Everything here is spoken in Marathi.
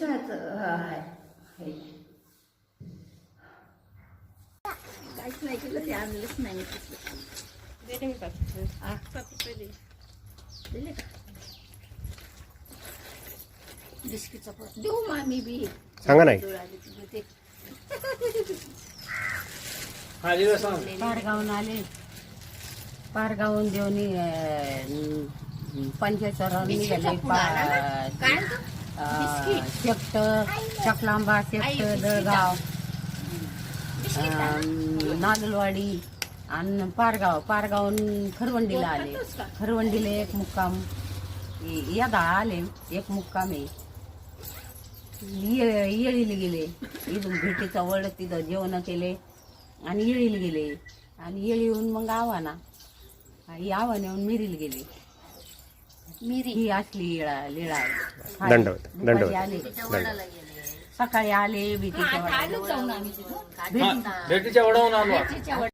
विषयाचं आहे हे. काहीच नाही केलं ते आणलंच नाही. मी दिले का? बिस्किटचा पोत. देऊ मामी बी. सांगा नाही. पारगावून आले. पारगावून देऊन पंचेश्वरावर निघाले? Shepherd Chaklamba shepherd दळगाव. नागलवाडी आणि पारगाव. पारगावून खरवंडीला आले. खरवंडीला. एक मुक्काम. य- यदा आले. एक मुक्काम आहे. येळीला गेले. इथून भेटीचा वड तिथं जेवण केले. आणि येळीला गेले. आणि येळी येऊन मग आव्हाना. आव्हान येऊन मिरीला गेले. मिरी. ही असली लीळा लीळा. आहे. दंडवत, दुपारी. आले. सकाळी आले भेटी भेटीच्या वडावून आलो.